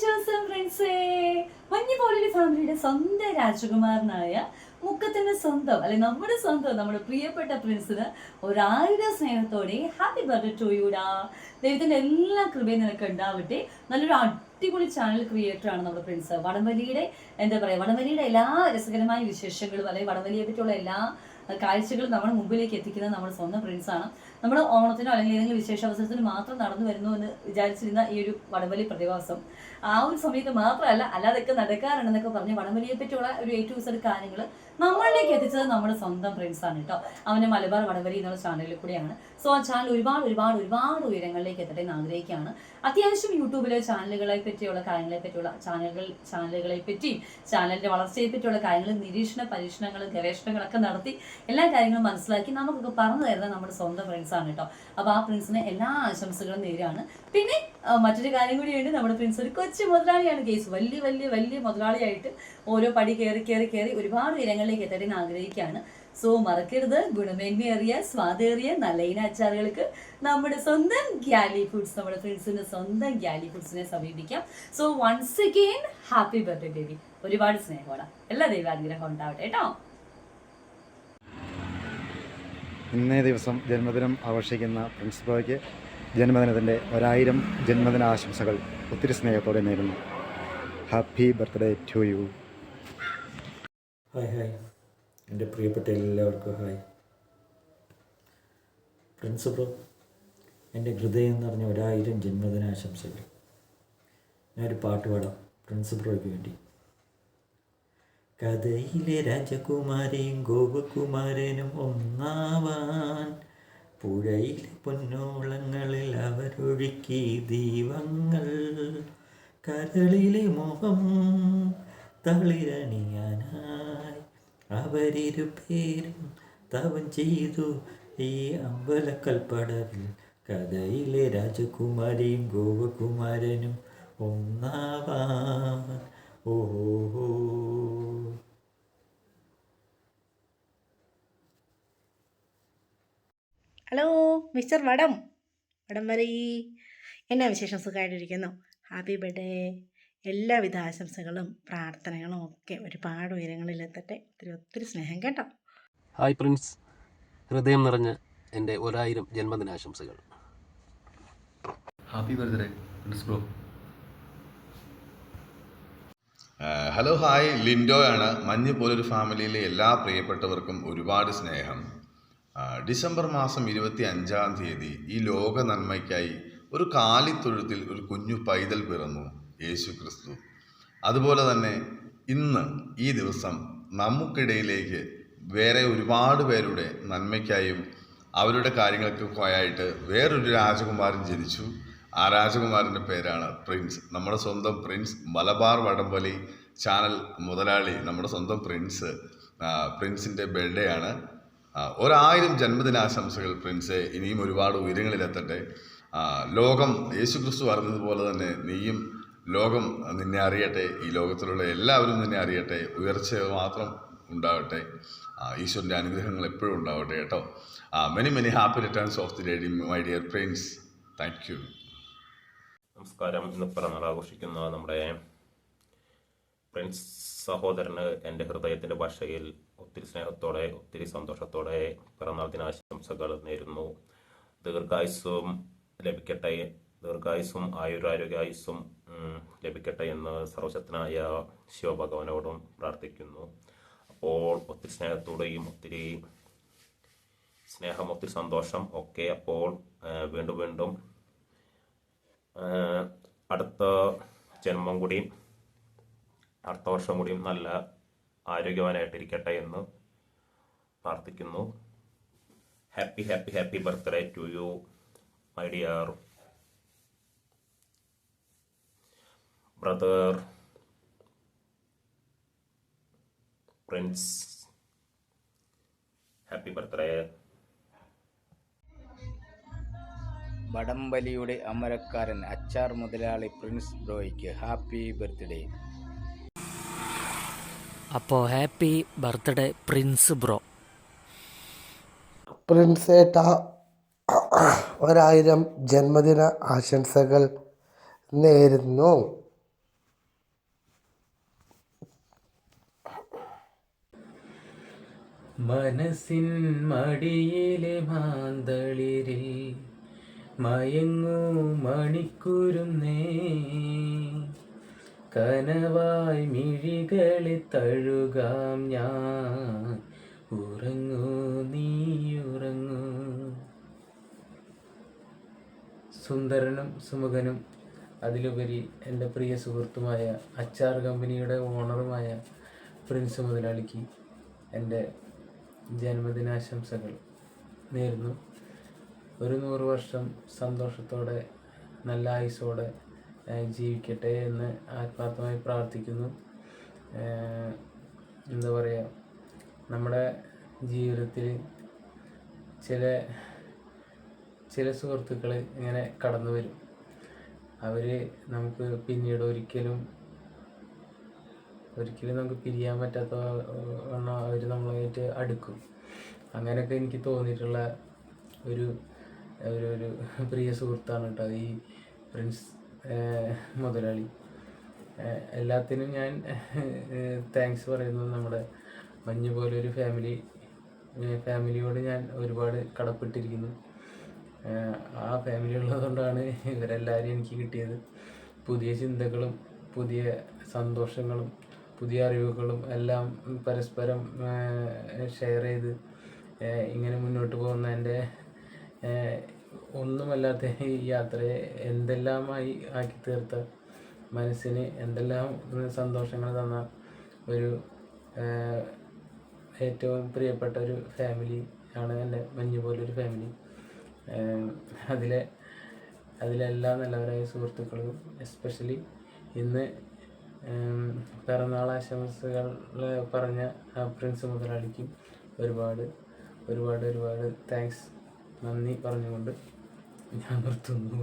Joseph ഫ്രണ്ട്സേ മഞ്ഞ പോലൊരു ഫാമിലിയുടെ സ്വന്തം രാജകുമാരനായ മുക്കത്തിന്റെ സ്വന്തം അല്ലെ നമ്മുടെ സ്വന്തം നമ്മുടെ പ്രിയപ്പെട്ട പ്രിൻസിന് ഒരായിരം സ്നേഹത്തോടെ ഹാപ്പി ബർത്ത്ഡേ ടു. യുടാ ദൈവത്തിന്റെ എല്ലാ കൃപയും നിനക്ക് ഉണ്ടാവട്ടെ. നല്ലൊരു അടിപൊളി ചാനൽ ക്രിയേറ്റർ ആണ് നമ്മുടെ പ്രിൻസ് വടംവലിയുടെ എന്താ പറയാ വടംവലിയുടെ എല്ലാ രസകരമായ വിശേഷങ്ങളും അല്ലെങ്കിൽ വടംവലിയെ പറ്റിയുള്ള എല്ലാ കാഴ്ചകളും നമ്മുടെ മുമ്പിലേക്ക് എത്തിക്കുന്നത് നമ്മുടെ സ്വന്തം പ്രിൻസാണ് നമ്മൾ ഓണത്തിനോ അല്ലെങ്കിൽ ഏതെങ്കിലും വിശേഷ അവസരത്തിന് മാത്രം നടന്നു വരുന്നു എന്ന് വിചാരിച്ചിരുന്ന ഈ ഒരു വടംവലി പ്രതിഭാസം. ആ ഒരു സമയത്ത് മാത്രമല്ല അല്ലാതൊക്കെ നടക്കാറുണ്ടെന്നൊക്കെ പറഞ്ഞ് വടംവലിയെ പറ്റിയുള്ള ഒരു ഏറ്റവും കാര്യങ്ങൾ നമ്മളിലേക്ക് എത്തിച്ചത് നമ്മുടെ സ്വന്തം പ്രിൻസ് ആണ് കേട്ടോ അവന്റെ മലബാർ വടവരി എന്നുള്ള ചാനലിൽ കൂടിയാണ്. സോ ആ ചാനൽ ഒരുപാട് ഒരുപാട് ഒരുപാട് ഉയരങ്ങളിലേക്ക് എത്തട്ടെ എന്ന് ആഗ്രഹിക്കുകയാണ്. അത്യാവശ്യം യൂട്യൂബിലെ ചാനലുകളെ പറ്റിയുള്ള കാര്യങ്ങളെ പറ്റിയുള്ള ചാനലുകൾ ചാനലുകളെ പറ്റിയും ചാനലിന്റെ വളർച്ചയെ പറ്റിയുള്ള കാര്യങ്ങൾ നിരീക്ഷണ പരീക്ഷണങ്ങളും ഗവേഷണങ്ങളൊക്കെ നടത്തി എല്ലാ കാര്യങ്ങളും മനസ്സിലാക്കി നമുക്കൊക്കെ പറഞ്ഞു തരുന്നത് നമ്മുടെ സ്വന്തം പ്രിൻസ് ആണ് കേട്ടോ അപ്പോൾ ആ പ്രിൻസിന് എല്ലാ ആശംസകളും നേരാണ് പിന്നെ മറ്റൊരു കാര്യം കൂടിയുണ്ട്. നമ്മുടെ പ്രിൻസ് ഒരു കൊച്ചു മുതലാളിയാണ് കേസ്. വലിയ വലിയ വലിയ മുതലാളിയായിട്ട് ഓരോ പടി കയറി കയറി കയറി ഒരുപാട് ഉയരങ്ങളിലേക്ക് എത്തട്ടെ എത്തേണ്ടി ആഗ്രഹിക്കുകയാണ്. സോ മറക്കരുത്. ഗുണമേന്മയേറിയ സ്വാദേറിയ നല്ല ഇന അച്ചാറുകൾക്ക് നമ്മുടെ സ്വന്തം ഗ്യാലി ഫുഡ്സ് നമ്മുടെ ഫ്രണ്ട്സിന്റെ സ്വന്തം ഗ്യാലി ഫുഡ്സിനെ സമീപിക്കാം. So once again happy birthday baby ഒരുപാട് സ്നേഹമാണ് എല്ലാ ദൈവാനുഗ്രഹം ഉണ്ടാവട്ടെ കേട്ടോ. ഇന്നേ ദിവസം ജന്മദിനം ആഘോഷിക്കുന്ന പ്രിൻസ് ബോയ്ക്ക് ജന്മദിനത്തിന്റെ ഒരായിരം ജന്മദിന ആശംസകൾ ഒത്തിരി സ്നേഹത്തോടെ നേരുന്നു. Happy birthday to you hi hi. എന്റെ പ്രിയപ്പെട്ട എല്ലാവർക്കും ഹായ്. പ്രിൻസിപ്പൽ എന്റെ ഹൃദയം നിറഞ്ഞ ഒരായിരം ജന്മദിനാശംസകൾ. ഞാനൊരു പാട്ട് പാടാം പ്രിൻസ് ബ്രോയ്ക്ക് വേണ്ടി. കഥയിലെ രാജകുമാരെയും ഗോപകുമാരനും ഒന്നാവാൻ പുഴയിലെ പൊന്നോളങ്ങളിൽ അവരൊഴുക്കി ദീപങ്ങൾ കരളിലെ മുഖം തളിരണിയാനായി അവരിരു പേരും തവം ചെയ്തു ഈ അമ്പലക്കൽപ്പടവിൽ. കഥയിലെ രാജകുമാരിയും ഗോപകുമാരനും ഒന്നാവാൻ. ഓ ഹലോ മിസ്റ്റർ വടം. വടം വരീ. എന്നാ വിശേഷം സുഖമായിട്ടിരിക്കുന്നു? ഹാപ്പി ബർത്ത്ഡേ എല്ലാവിധ ആശംസകളും പ്രാർത്ഥനകളും ഒക്കെ ഒരുപാട് ഉയരങ്ങളിലെത്തട്ടെ ഒത്തിരി ഒത്തിരി സ്നേഹം കേട്ടോ. ഹായ് പ്രിൻസ് ഹൃദയം നിറഞ്ഞ എന്റെ ഒരായിരം ജന്മദിനാശംസകൾ. Happy birthday Prince bro hello hi ലിൻഡോയാണ് മഞ്ഞ് പോലൊരു ഫാമിലിയിലെ എല്ലാ പ്രിയപ്പെട്ടവർക്കും ഒരുപാട് സ്നേഹം. ഡിസംബർ മാസം ഇരുപത്തി അഞ്ചാം തീയതി ഈ ലോക നന്മയ്ക്കായി ഒരു കാലിത്തൊഴുത്തിൽ ഒരു കുഞ്ഞു പൈതൽ പിറന്നു. യേശു ക്രിസ്തു അതുപോലെ തന്നെ ഇന്ന് ഈ ദിവസം നമുക്കിടയിലേക്ക് വേറെ ഒരുപാട് പേരുടെ നന്മയ്ക്കായും അവരുടെ കാര്യങ്ങൾക്കൊക്കെയായിട്ട് വേറൊരു രാജകുമാരൻ ജനിച്ചു. ആ രാജകുമാരന്റെ പേരാണ് പ്രിൻസ്. നമ്മുടെ സ്വന്തം പ്രിൻസ് മലബാർ വടംവലി ചാനൽ മുതലാളി നമ്മുടെ സ്വന്തം പ്രിൻസ് പ്രിൻസിന്റെ ബർത്ത്ഡേ ആണ്. ഒരായിരം ജന്മദിനാശംസകൾ പ്രിൻസ് ഇനിയും ഒരുപാട് ഉയരങ്ങളിലെത്തട്ടെ. ലോകം യേശു ക്രിസ്തു അറിഞ്ഞതുപോലെ തന്നെ നീയും ലോകം നിന്നെ അറിയട്ടെ ഈ ലോകത്തിലുള്ള എല്ലാവരും നിന്നെ അറിയട്ടെ ഉയർച്ച മാത്രം ഉണ്ടാവട്ടെ. ഈശ്വരന്റെ അനുഗ്രഹങ്ങൾ എപ്പോഴും ഉണ്ടാവട്ടെ കേട്ടോ. Many many happy returns of the day my dear Prince thank you നമസ്കാരം. ഇന്ന് പിറന്നാൾ ആഘോഷിക്കുന്ന നമ്മുടെ പ്രിൻസ് സഹോദരന് എന്റെ ഹൃദയത്തിന്റെ ഭാഷയിൽ ഒത്തിരി സ്നേഹത്തോടെ ഒത്തിരി സന്തോഷത്തോടെ പിറന്നാൾ ദിനാശംസകൾ നേരുന്നു. ദീർഘായുസ്സും ലഭിക്കട്ടെ. ദീർഘായുസ്സും ആയുരാരോഗ്യായുസ്സും ലഭിക്കട്ടെ എന്ന് സർവശക്തനായ ശിവഭഗവാനോടും പ്രാർത്ഥിക്കുന്നു. അപ്പോൾ ഒത്തിരി സ്നേഹത്തോടെയും ഒത്തിരി സ്നേഹം ഒത്തിരി സന്തോഷം ഒക്കെ അപ്പോൾ വീണ്ടും വീണ്ടും അടുത്ത ജന്മം കൂടിയും അടുത്ത വർഷം കൂടിയും നല്ല ആരോഗ്യവാനായിട്ടിരിക്കട്ടെ എന്ന് പ്രാർത്ഥിക്കുന്നു. Happy happy happy birthday to you my dear brother Prince happy birthday വടംവലിയുടെ അമരക്കാരൻ അച്ചാർ മുതലാളി പ്രിൻസ് ബ്രോയ്ക്ക് ഹാപ്പി ബർത്ത്ഡേ അപ്പോൾ ഹാപ്പി ബർത്ത്ഡേ പ്രിൻസ് ബ്രോ. പ്രിൻസേട്ട ഒരായിരം ജന്മദിന ആശംസകൾ നേരുന്നു. മനസ്സിൻ മടിയിലെ മാന്തളിരിൽ മയങ്ങൂ മണിക്കുരുന്നേ. കനവായി മിഴികളെ തഴുകാം ഞാൻ. ഉറങ്ങൂ നീ ഉറങ്ങൂ. സുന്ദരനും സുമുഖനും അതിലുപരി എന്റെ പ്രിയ സുഹൃത്തുമായ അച്ചാർ കമ്പനിയുടെ ഓണറുമായ പ്രിൻസ് മുതലാളിക്ക് എന്റെ ജന്മദിനാശംസകൾ നേരുന്നു. ഒരു നൂറ് വർഷം സന്തോഷത്തോടെ നല്ല ആയുസോടെ ജീവിക്കട്ടെ എന്ന് ആത്മാർത്ഥമായി പ്രാർത്ഥിക്കുന്നു. എന്താ പറയുക നമ്മുടെ ജീവിതത്തിൽ ചില ചില സുഹൃത്തുക്കൾ ഇങ്ങനെ കടന്നു വരും അവർ നമുക്ക് പിന്നീട് ഒരിക്കലും ഒരിക്കലും നമുക്ക് പിരിയാൻ പറ്റാത്ത വണ്ണം അവർ നമ്മളായിട്ട് അടുക്കും. അങ്ങനെയൊക്കെ എനിക്ക് തോന്നിയിട്ടുള്ള ഒരു ഒരു ഒരു പ്രിയ സുഹൃത്താണ് കേട്ടോ ഈ പ്രിൻസ് മുതലാളി. എല്ലാത്തിനും ഞാൻ താങ്ക്സ് പറയുന്നത് നമ്മുടെ മഞ്ഞ് പോലെ ഒരു ഫാമിലി ഫാമിലിയോട് ഞാൻ ഒരുപാട് കടപ്പെട്ടിരിക്കുന്നു. ആ ഫാമിലി ഉള്ളതുകൊണ്ടാണ് ഇവരെല്ലാവരും എനിക്ക് കിട്ടിയത്. പുതിയ ചിന്തകളും പുതിയ സന്തോഷങ്ങളും പുതിയ അറിവുകളും എല്ലാം പരസ്പരം ഷെയർ ചെയ്ത് ഇങ്ങനെ മുന്നോട്ട് പോകുന്നതിന്റെ ഒന്നുമല്ലാത്ത ഈ യാത്രയെ എന്തെല്ലാമായി ആക്കി തീർത്ത മനസ്സിന് എന്തെല്ലാം സന്തോഷങ്ങൾ തന്ന ഒരു ഏറ്റവും പ്രിയപ്പെട്ട ഒരു ഫാമിലി ആണ് എന്റെ മഞ്ഞ് പോലൊരു ഫാമിലി അതിലെ അതിലെല്ലാം നല്ലവരായ സുഹൃത്തുക്കളും എസ്പെഷ്യലി ഇന്ന് പിറന്നാൾ ആശംസകൾ പറഞ്ഞ പ്രിൻസ് മുതലാളിക്കും ഒരുപാട് ഒരുപാട് ഒരുപാട് താങ്ക്സ് നന്ദി പറഞ്ഞുകൊണ്ട് ഞാൻ നിർത്തുന്നു.